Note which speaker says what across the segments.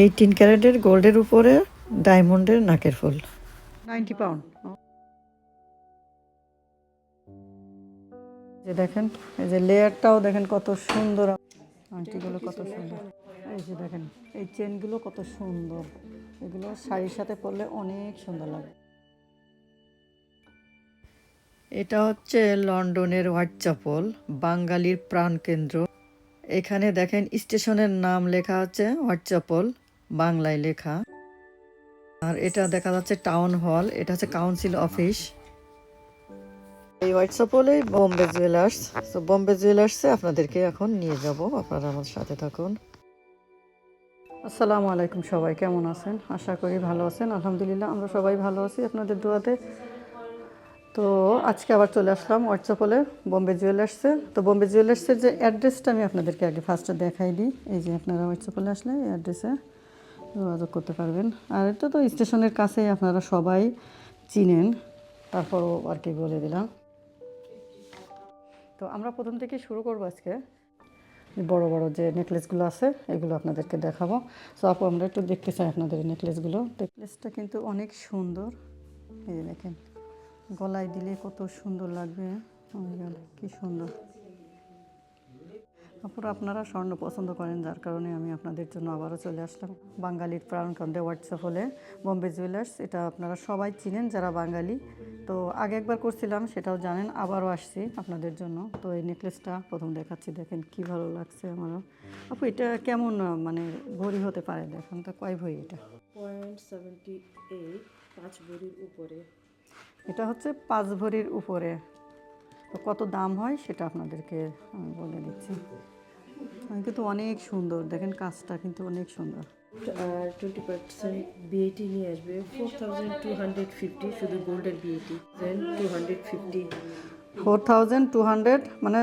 Speaker 1: Eighteen ক্যারেটের গোল্ডের উপরে ডায়মন্ডের নাকের ফুল। Ninety pound. যে দেখেন এই যে লেয়ারটাও দেখেন কত সুন্দর। আংটিগুলো কত সুন্দর। এই যে দেখেন এই চেনগুলো কত সুন্দর। এগুলো শাড়ির সাথে পরলে অনেক সুন্দর লাগে। এটা হচ্ছে লন্ডনের হোয়াইট চ্যাপল বাঙালির প্রাণকেন্দ্র। এখানে দেখেন স্টেশনের নাম লেখা আছে হোয়াইট চ্যাপল। বাংলায় লেখা। আর এটা দেখা যাচ্ছে টাউন হল এটা হচ্ছে কাউন্সিল অফিস এই হোয়াইট চ্যাপলে বোম্বে জুয়েলার্স তো বোম্বে জুয়েলার্সে আপনাদেরকে এখন নিয়ে যাব, আপনারা আমার সাথে থাকুন। আসসালামু আলাইকুম সবাই, কেমন আছেন? আশা করি ভালো আছেন। আলহামদুলিল্লাহ, আমরা সবাই ভালো আছি আপনাদের দোয়াতে। তো, আজকে আবার চলে আসলাম হোয়াটসঅ্যাপলে বোম্বে জুয়েলার্সে তো বোম্বে জুয়েলার্সের যে অ্যাড্রেসটা আমি আপনাদেরকে আগে ফার্স্টে দেখাই দিই। এই যে আপনারা হোয়াটসঅ্যাপলে আসলে এই অ্যাড্রেসে যোগাযোগ করতে পারবেন। আর এটা তো স্টেশনের কাছেই আপনারা সবাই চিনেন। তারপরও আর কি বলে দিলাম। তো আমরা প্রথম থেকে শুরু করব আজকে। বড় বড় যে নেকলেসগুলো আছে, এগুলো আপনাদেরকে দেখাবো। সো আপু, আমরা একটু দেখতে চাই আপনাদের এই নেকলেসগুলো নেকলেসটা কিন্তু অনেক সুন্দর। এই দেখেন, গলায় দিলে কত সুন্দর লাগবে। Oh কি সুন্দর। আপুরা আপনারা স্বর্ণ পছন্দ করেন যার কারণে আমি আপনাদের জন্য আবারও চলে আসলাম। বাঙালির প্রাণকান্তে হোয়াটসঅ্যাপ হলে বম্বে জুয়েলার্স এটা আপনারা সবাই চিনেন যারা বাঙালি। তো আগে একবার করছিলাম সেটাও জানেন আবারও আসছি আপনাদের জন্য। তো এই নেকলেসটা প্রথম দেখাচ্ছি দেখেন কি ভালো লাগছে আমারও। আপু এটা কেমন মানে ভরি হতে পারে? দেখুন তো কয় ভরি এটা?
Speaker 2: পয়েন্ট সেভেন্টি এইট পাঁচ ভরির উপরে।
Speaker 1: এটা হচ্ছে পাঁচ ভরির উপরে। তো কত দাম হয় সেটা আপনাদেরকে আমি বলে দিচ্ছি। কিন্তু অনেক সুন্দর। দেখেন কাজটা কিন্তু অনেক সুন্দর।
Speaker 2: আর টোয়েন্টি পার্সেন্ট বিএটি নিয়ে আসবে। Four thousand two hundred fifty শুধু গোল্ডের VAT two hundred fifty
Speaker 1: four thousand two hundred মানে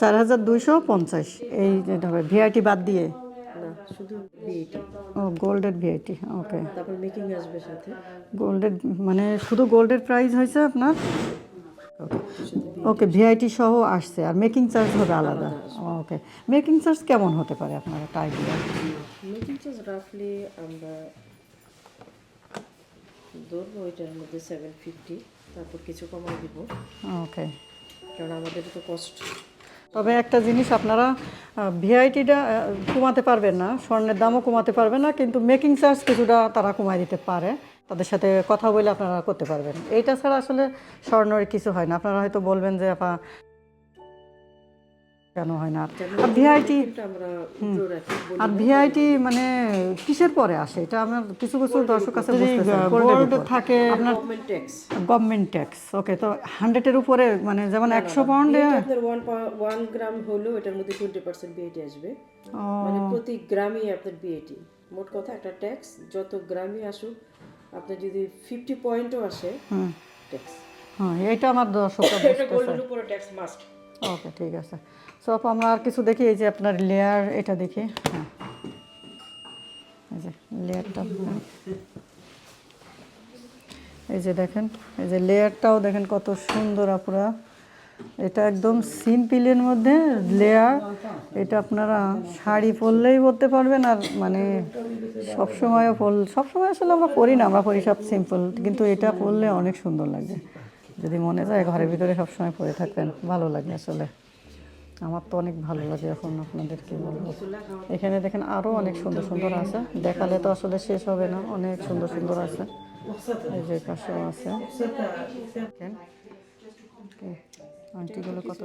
Speaker 1: চার হাজার দুইশো পঞ্চাশ। এই যেটা হবে ভিআইটি বাদ দিয়ে।
Speaker 2: শুধু
Speaker 1: ও গোল্ডের ভিআইটি ওকে
Speaker 2: তারপর মেকিং আসবে সাথে।
Speaker 1: গোল্ডের মানে শুধু গোল্ডের প্রাইস হয়েছে আপনার? ওকে ভিআইটি সহ আসছে আর মেকিং চার্জ হবে আলাদা ওকে মেকিং চার্জ কেমন হতে পারে আপনার একটা আইডিয়া
Speaker 2: মেকিং চার্জ রাফলি আমরা ধরবো ওইটার মধ্যে সেভেন ফিফটি তারপর কিছু কমাই দিব।
Speaker 1: ওকে
Speaker 2: কারণ আমাদের তো কস্ট
Speaker 1: তবে একটা জিনিস আপনারা ভিআইটিটা কমাতে পারবেন না স্বর্ণের দামও কমাতে পারবেন না কিন্তু মেকিং চার্জ কিছুটা তারা কমায় দিতে পারে। তাদের সাথে কথা বলে আপনারা করতে পারবেন। এইটা ছাড়া আসলে স্বর্ণের কিছু হয় না। আপনারা হয়তো বলবেন যে আপা কেন হয় না? আর ভিআইটি আর ভিআইটি মানে কিসের পরে আসে? এটা আমার কিছু কিছু দর্শক আছে গোল্ড থাকে আপনার
Speaker 2: গভর্নমেন্ট ট্যাক্স
Speaker 1: ওকে তো হান্ড্রেডের উপরে মানে যেমন একশো পাউন্ডে
Speaker 2: ওয়ান গ্রাম হলেও এটার মধ্যে টোয়েন্টি পার্সেন্ট বিএটি আসবে। মানে প্রতি গ্রামই আপনার বিএটি মোট কথা একটা ট্যাক্স যত গ্রামই আসুক আপনার যদি ফিফটি পয়েন্টও আসে ট্যাক্স
Speaker 1: হ্যাঁ এটা আমার দর্শক
Speaker 2: এটা গোল্ডের উপরে ট্যাক্স মাস্ট
Speaker 1: ওকে ঠিক আছে। সো আপু আমরা আর কিছু দেখি এই যে আপনার লেয়ার এটা দেখি। হ্যাঁ। এই যে লেয়ারটা এই যে দেখেন এই যে লেয়ারটাও দেখেন কত সুন্দর আপুরা। এটা একদম সিম্পলের মধ্যে লেয়ার এটা আপনারা শাড়ি পরলেই পরতে পারবেন আর মানে সবসময় পর সবসময় আসলে আমরা পরি না, আমরা পরি সব সিম্পল কিন্তু এটা পরলে অনেক সুন্দর লাগে। যদি মনে যায় ঘরের ভিতরে সবসময় পরে থাকবেন, ভালো লাগে আসলে। আমার তো অনেক ভালো লাগে এখন আপনাদের কি বলব। এখানে দেখেন আরও অনেক সুন্দর সুন্দর আছে। দেখালে তো আসলে শেষ হবে না, অনেক সুন্দর সুন্দর আছে। এই যে পাশেও আছে। আংটিগুলো কত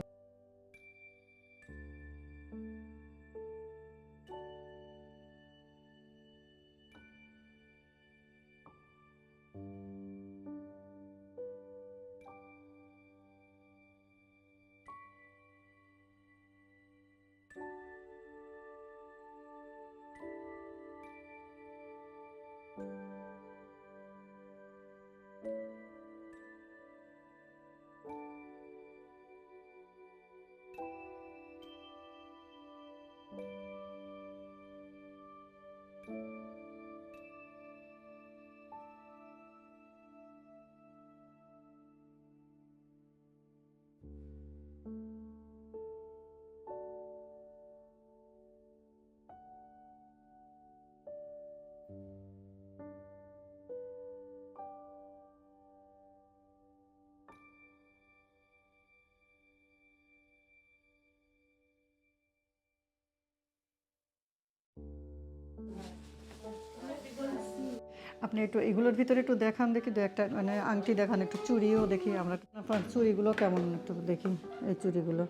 Speaker 1: আপনি একটু এগুলোর ভিতরে একটু দেখান দেখি, দু একটা মানে আংটি দেখান, একটু চুড়িও দেখি আমরা। আপনার চুড়িগুলো কেমন একটু দেখি, এই চুড়িগুলো।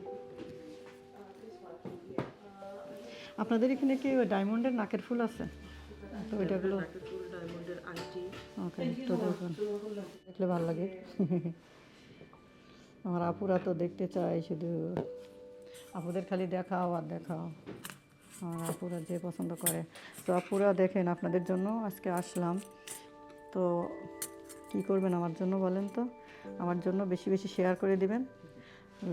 Speaker 1: আপনাদের এখানে কি ডায়মন্ডের নাকের ফুল আছে? তো ওইটাগুলো ওকে তো দেখুন। দেখলে ভালো লাগে। আমার আপুরা তো দেখতে চায় শুধু। আপুদের খালি দেখাও আর দেখাও। আমার আপুরা যে পছন্দ করে। তো আপুরা দেখেন আপনাদের জন্য আজকে আসলাম। তো কি করবেন আমার জন্য বলেন তো? আমার জন্য বেশি বেশি শেয়ার করে দিবেন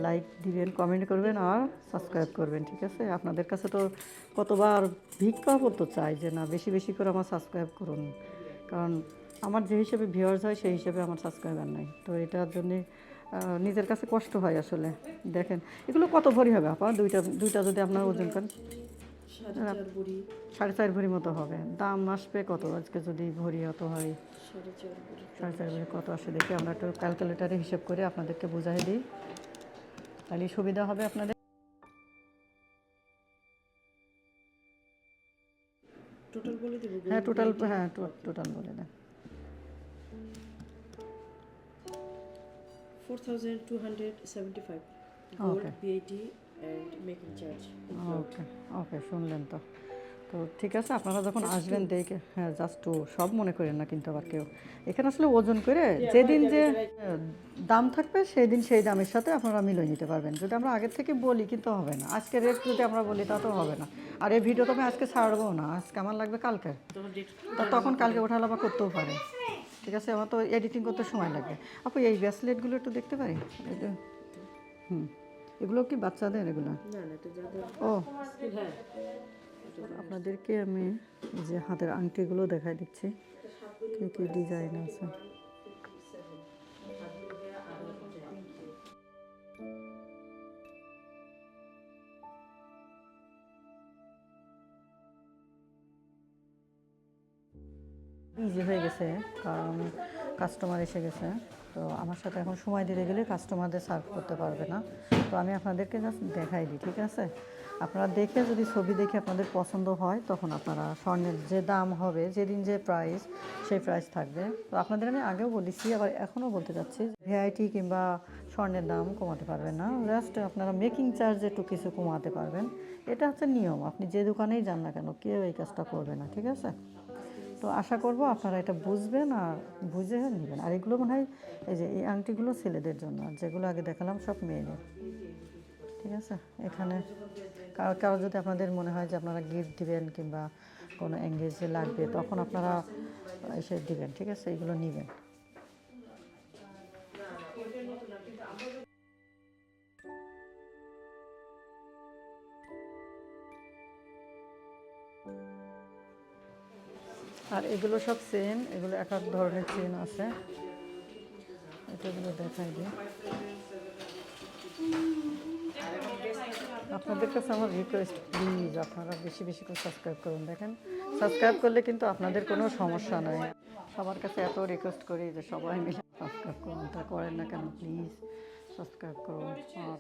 Speaker 1: লাইক দিবেন কমেন্ট করবেন আর সাবস্ক্রাইব করবেন, ঠিক আছে? আপনাদের কাছে তো কতবার ভিক্ষা করতে চাই যে না, বেশি বেশি করে আমার সাবস্ক্রাইব করুন। কারণ আমার যে হিসেবে ভিউয়ার্স হয়, সেই হিসেবে আমার সাবস্ক্রাইবার নাই। তো এটার জন্যে নিজের কাছে কষ্ট হয় আসলে। দেখেন, এগুলো কত ভরি হবে আপা? দুইটা দুইটা যদি আপনার ওজন করেন।
Speaker 2: সাড়ে চার
Speaker 1: ভরি। মতো হবে। দাম আসবে কত? আজকে যদি ভরি অত হয়।
Speaker 2: সাড়ে চার
Speaker 1: ভরি। কত আসে দেখি আমরা একটু ক্যালকুলেটারে হিসেব করে আপনাদেরকে বুঝাই দিই। তাহলে সুবিধা হবে আপনাদের?
Speaker 2: টোটাল বলে দেবো
Speaker 1: হ্যাঁ টোটাল হ্যাঁ টোটাল বলে দেন।
Speaker 2: Four thousand two hundred seventy five
Speaker 1: Okay.
Speaker 2: VAT and making charge
Speaker 1: okay okay শুনলেন তো। তো ঠিক আছে আপনারা যখন আসবেন দেখে হ্যাঁ জাস্ট টু সব মনে করেন না কিন্তু আবার কেউ। এখানে আসলে ওজন করে যেদিন যে দাম থাকবে সেই দিন সেই দামের সাথে আপনারা মিলিয়ে নিতে পারবেন। যদি আমরা আগের থেকে বলি কিন্তু হবে না। আজকে রেট যদি আমরা বলি তা তো হবে না। আর এই ভিডিও তো আমি আজকে ছাড়বো না। আজকে আমার লাগবে কালকে।
Speaker 2: তখন ডেট
Speaker 1: তা তখন কালকে ওঠালাপা করতেও পারে। ঠিক আছে আমার তো এডিটিং করতে সময় লাগবে। আপু এই ব্রেসলেটগুলো একটু দেখতে পারি? হুম। এগুলো কি বাচ্চাদের এগুলো? ও।
Speaker 2: হ্যাঁ।
Speaker 1: আপনাদেরকে আমি যে হাতের আংটিগুলো দেখাই দিচ্ছি কী কী ডিজাইন আছে। ইজি হয়ে গেছে কারণ কাস্টমার এসে গেছে। তো আমার সাথে এখন সময় দিতে গেলে কাস্টমারদের সার্ভ করতে পারবে না। তো আমি আপনাদেরকে জাস্ট দেখাই দিই, ঠিক আছে? আপনারা দেখে যদি ছবি দেখে আপনাদের পছন্দ হয়, তখন আপনারা স্বর্ণের যে দাম হবে, যেদিন যে প্রাইস সেই প্রাইস থাকবে। তো আপনাদের আমি আগেও বলেছি, আবার এখনও বলতে চাচ্ছি ভিআইটি কিংবা স্বর্ণের দাম কমাতে পারবেন না। জাস্ট আপনারা মেকিং চার্জ একটু কিছু কমাতে পারবেন। এটা হচ্ছে নিয়ম, আপনি যে দোকানেই যান না কেন, কেউ এই কাজটা করবে না, ঠিক আছে? তো আশা করব আপনারা এটা বুঝবেন আর বুঝে নেবেন। আর এগুলো মনে হয় এই যে এই আংটিগুলো ছেলেদের জন্য আর যেগুলো আগে দেখালাম সব মেয়েদের। ঠিক আছে? এখানে কারও কারও যদি আপনাদের মনে হয় যে আপনারা গিফট দিবেন কিংবা কোনো এঙ্গেজে লাগবে, তখন আপনারা এসে দিবেন, ঠিক আছে? এগুলো নেবেন। আর এগুলো সব চেন এগুলো এক এক ধরনের চেন আছে। এটাগুলো দেখাই দিই। আপনাদের কাছে আমার রিকোয়েস্ট প্লিজ আপনারা বেশি বেশি করে সাবস্ক্রাইব করুন। দেখেন সাবস্ক্রাইব করলে কিন্তু আপনাদের কোনো সমস্যা নয় সবার কাছে এত রিকোয়েস্ট করি যে সবাই মিলে সাবস্ক্রাইব করুন। তা করেন না কেন প্লিজ সাবস্ক্রাইব করুন। আর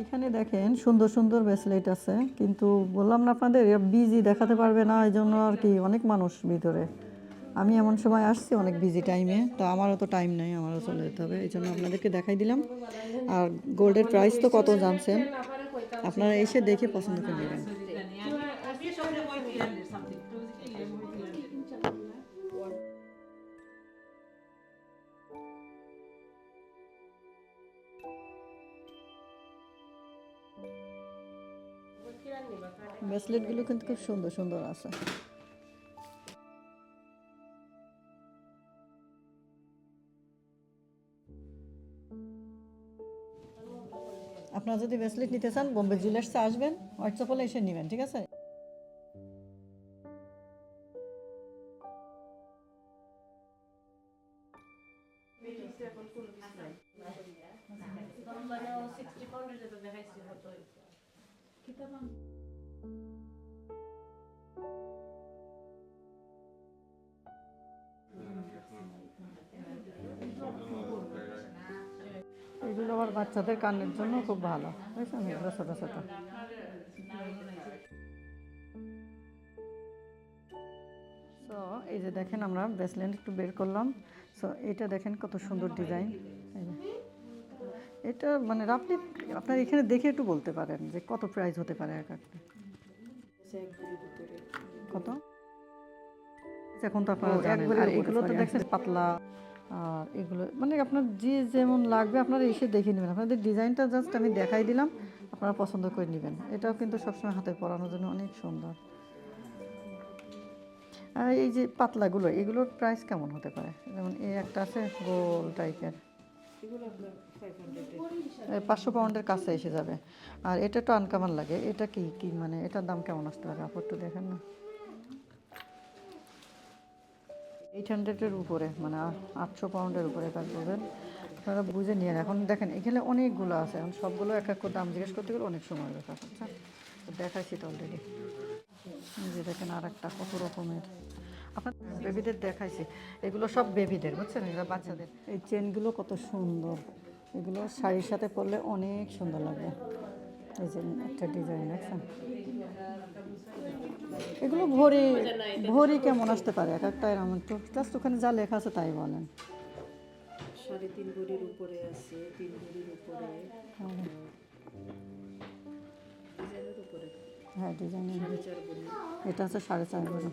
Speaker 1: এইখানে দেখেন, সুন্দর সুন্দর ব্রেসলেট আছে, কিন্তু বললাম না আপনাদের বিজি দেখাতে পারবে না এই জন্য আর কি অনেক মানুষ ভিতরে। আমি এমন সময় আসছি অনেক বিজি টাইমে তো আমারও তো টাইম নেই, আমারও চলে যেতে হবে, এই জন্য আপনাদেরকে দেখাই দিলাম। আর গোল্ডের প্রাইস তো কত জানছেন? আপনারা এসে দেখে পছন্দ করে নেবেন। ব্রেসলেটগুলো কিন্তু খুব সুন্দর সুন্দর আছে। আপনারা যদি ব্রেসলেট নিতে চান, বোম্বে জুয়েলার্সে আসবেন, হোয়াটসঅ্যাপ এসে নেবেন, ঠিক আছে? আবার বাচ্চাদের কানের জন্য খুব ভালো। বুঝছেন? এগুলো ছোটো ছোটো। সো এই যে দেখেন আমরা ব্রেসলেট একটু বের করলাম। সো এটা দেখেন কত সুন্দর ডিজাইন এটা মানে আপনি আপনার এখানে দেখে একটু বলতে পারেন যে কত প্রাইস হতে পারে এক একটা। কত? এখন তো আপনারা জানেন। এগুলো তো দেখছেন পাতলা। আর এগুলো মানে আপনার যে যেমন লাগবে আপনারা এসে দেখে নেবেন। আপনাদের ডিজাইনটা জাস্ট আমি দেখাই দিলাম, আপনারা পছন্দ করে নেবেন। এটাও কিন্তু সবসময় হাতে পরানোর জন্য অনেক সুন্দর। আর এই যে পাতলাগুলো, এগুলোর প্রাইস কেমন হতে পারে? যেমন এই একটা আছে, গোল টাইপের পাঁচশো পাউন্ডের কাছে এসে যাবে। আর এটা একটু আনকামান লাগে। এটা কি কি মানে এটার দাম কেমন আসতে পারে? আপর একটু দেখেন না। এইট হান্ড্রেডের উপরে মানে আটশো পাউন্ডের উপরে কাজ করবেন। আপনারা বুঝে নিয়ে এখন দেখেন, এখানে অনেকগুলো আছে। এখন সবগুলো এক এক করে দাম জিজ্ঞেস করতে গেলে অনেক সময় ব্যাপার বুঝছেন দেখাইছি তো অলরেডি যে দেখেন আর একটা কত রকমের। আপনার বেবিদের দেখাইছি। এগুলো সব বেবিদের, বুঝছেন? এগুলো বাচ্চাদের। এই চেনগুলো কত সুন্দর। এগুলো শাড়ির সাথে পরলে অনেক সুন্দর লাগবে এই যে একটা ডিজাইন, দেখছেন? এগুলো ভরি ভরি কেমন আসতে পারে? এক একটা এরকম একটু জাস্ট ওখানে যা লেখা আছে তাই বলেন।
Speaker 2: সাড়ে তিন ভরির উপরে আছে তিন ভরির উপরে।
Speaker 1: হ্যাঁ ডিজাইনের
Speaker 2: ভরি।
Speaker 1: এটা আছে সাড়ে চার ভরি।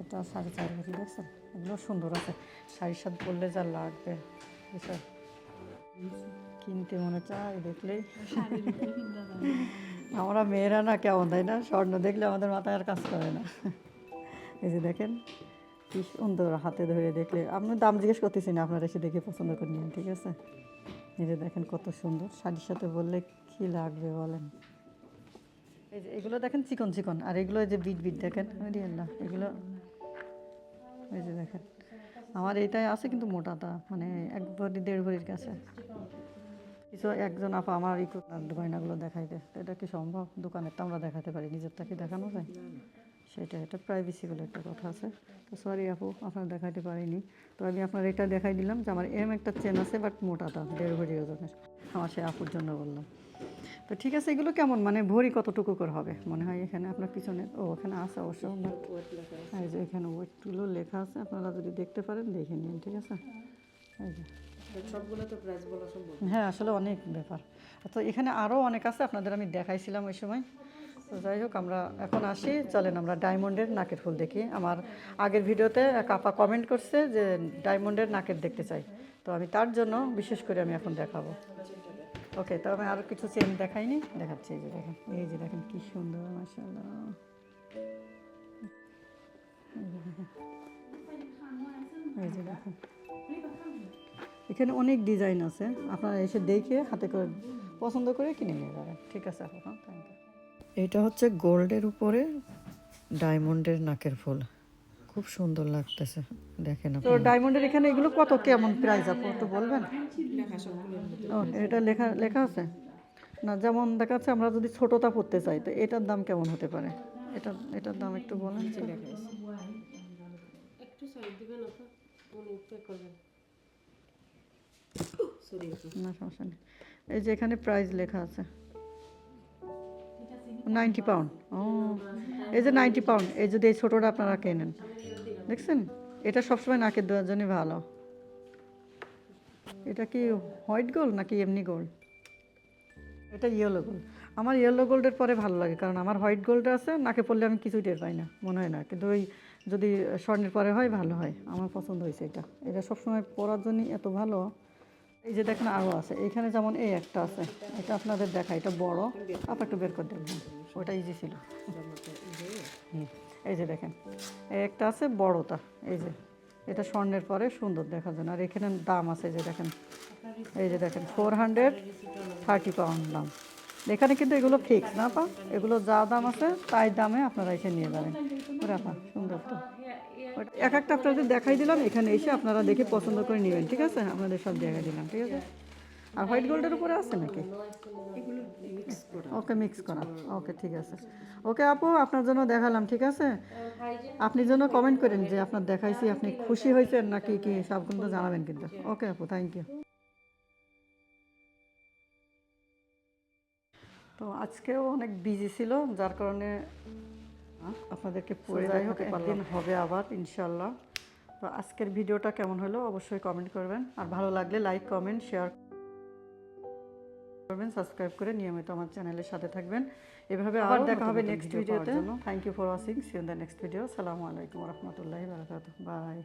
Speaker 2: এটা সাড়ে চার ভরি।
Speaker 1: দেখছেন? এগুলো সুন্দর আছে। শাড়ির সাথে পরলে যা লাগবে কিনতে মনে চায় দেখলেই। আমরা মেয়েরা না কেমন, তাই না? স্বর্ণ দেখলে আমাদের মাথায় আর কাজ করে না। এই যে দেখেন, কি সুন্দর হাতে ধরে দেখলে। আপনি দাম জিজ্ঞেস করতেছি না, আপনারা এসে দেখে পছন্দ করে নিন, ঠিক আছে? এই যে দেখেন কত সুন্দর। শাড়ির সাথে বললে কি লাগবে বলেন? এই যে এগুলো দেখেন চিকন চিকন, আর এগুলো যে বিট বিট দেখেন, আল্লাহ, এগুলো এই যে দেখেন। আমার এটাই আছে কিন্তু মোটাটা মানে এক ভরি, দেড় ভরির কাছে। কিছু একজন আপা আমার ই গয়নাগুলো দেখাইতে। এটা কি সম্ভব? দোকানের তো আমরা দেখাতে পারি, নিজেরটা কি দেখানো যায়? সেটা, এটা প্রাইভেসি বলে একটা কথা আছে। তো সরি আপু, আপনার দেখাইতে পারিনি। তো আমি আপনার এটা দেখাই দিলাম যে আমার এম একটা চেন আছে বাট মোটাটা, দেড় ভরি ওজনের। আমার সে আপুর জন্য বললাম। তো ঠিক আছে, এগুলো কেমন? মানে ভরি কতটুকু করে হবে? মনে হয় এখানে আপনার পিছনে, ও, এখানে আছে অবশ্য এই যে এখানে ওয়েটগুলো লেখা আছে, আপনারা যদি দেখতে পারেন, দেখে নিন, ঠিক আছে? এই যে হ্যাঁ আসলে অনেক ব্যাপার। তো এখানে আরও অনেক আছে, আপনাদের আমি দেখাইছিলাম ওই সময়। তো যাই হোক, আমরা এখন আসি। চলেন আমরা ডায়মন্ডের নাকের ফুল দেখি। আমার আগের ভিডিওতে এক আপা কমেন্ট করছে যে ডায়মন্ডের নাকের দেখতে চাই। তো আমি তার জন্য বিশেষ করে আমি এখন দেখাবো। ওকে তো আমি আরও কিছু চেন দেখাইনি। দেখাচ্ছি এই যে দেখেন, এই যে দেখেন কী সুন্দর মাসাল্লাহ এই যে দেখেন। এখানে অনেক ডিজাইন আছে। আপনারা এসে দেখে হাতে করে পছন্দ করে কিনে নিয়ে যাবেন। ঠিক আছে আপু হ্যাঁ থ্যাংক ইউ এটা হচ্ছে গোল্ডের উপরে ডায়মন্ডের নাকের ফুল। খুব সুন্দর লাগতেছে দেখেন তো ডায়মন্ডের এখানে এগুলো কত কেমন প্রাইস আপু একটু বলবেন?
Speaker 2: লেখা সবগুলোর মধ্যে
Speaker 1: ও এটা লেখা লেখা আছে? না যেমন দেখা যাচ্ছে আমরা যদি ছোটটা পড়তে চাই তো এটার দাম কেমন হতে পারে? এটা এটার দাম একটু বলেন
Speaker 2: একটু সাইড দিবেন আপা উনি পে করবেন সরি আপা
Speaker 1: না, সমস্যা নেই। এই যে এখানে প্রাইস লেখা আছে। নাইনটি পাউন্ড ও, এই যে নাইনটি পাউন্ড এই যদি এই ছোটোটা আপনারা কেনেন দেখছেন? এটা সবসময় নাকের দেওয়ার জন্যই ভালো। এটা কি হোয়াইট গোল্ড নাকি এমনি গোল্ড এটা ইয়েলো গোল্ড আমার ইয়েলো গোল্ডের পরে ভালো লাগে, কারণ আমার হোয়াইট গোল্ড আছে, নাকে পড়লে আমি কিছুই টের পাই না, মনে হয় না। কিন্তু ওই যদি স্বর্ণের পরে হয়, ভালো হয়। আমার পছন্দ হয়েছে এটা। এটা সবসময় পরার জন্যই এত ভালো। এই যে দেখেন আরও আছে। এখানে যেমন এই একটা আছে, এটা আপনাদের দেখা এটা বড়। আপনি একটু বের করে দেখবেন ওটা ইজি ছিল। এই যে দেখেন। একটা আছে বড়টা, এই যে। এটা স্বর্ণের পরে সুন্দর দেখার জন্য। আর এখানে দাম আছে যে দেখেন। এই যে দেখেন ফোর হান্ড্রেড থার্টি পাউন্ড দাম। এখানে কিন্তু এগুলো ফিক্স না পা এগুলো যা দাম আছে, তাই দামে আপনারা এসে নিয়ে যাবেন। আপা, সুন্দর তো। এক একটা আপনাদের দেখাই দিলাম এখানে এসে আপনারা দেখে পছন্দ করে নেবেন ঠিক আছে? আপনাদের সব জায়গায় দিলাম ঠিক আছে? আর হোয়াইট গোল্ডের উপরে আছে নাকি? ওকে মিক্স করা। ওকে ঠিক আছে। ওকে আপু আপনার জন্য দেখালাম ঠিক আছে? আপনি জন্য কমেন্ট করেন যে আপনার দেখাইছি আপনি খুশি হয়েছেন নাকি কি সব কিন্তু জানাবেন কিন্তু। ওকে আপু থ্যাংক ইউ তো আজকেও অনেক বিজি ছিল যার কারণে আপনাদেরকে পড়ে যাই হোক একদিন হবে আবার ইনশাল্লাহ তো আজকের ভিডিওটা কেমন হলো অবশ্যই কমেন্ট করবেন। আর ভালো লাগলে লাইক কমেন্ট শেয়ার করবেন সাবস্ক্রাইব করে নিয়মিত আমার চ্যানেলের সাথে থাকবেন। এভাবে আবার দেখা হবে নেক্সট ভিডিওতে thank you for watching see in the next video সালামু আলাইকুম রহমতুল্লাহি বারাকাতুহু বাই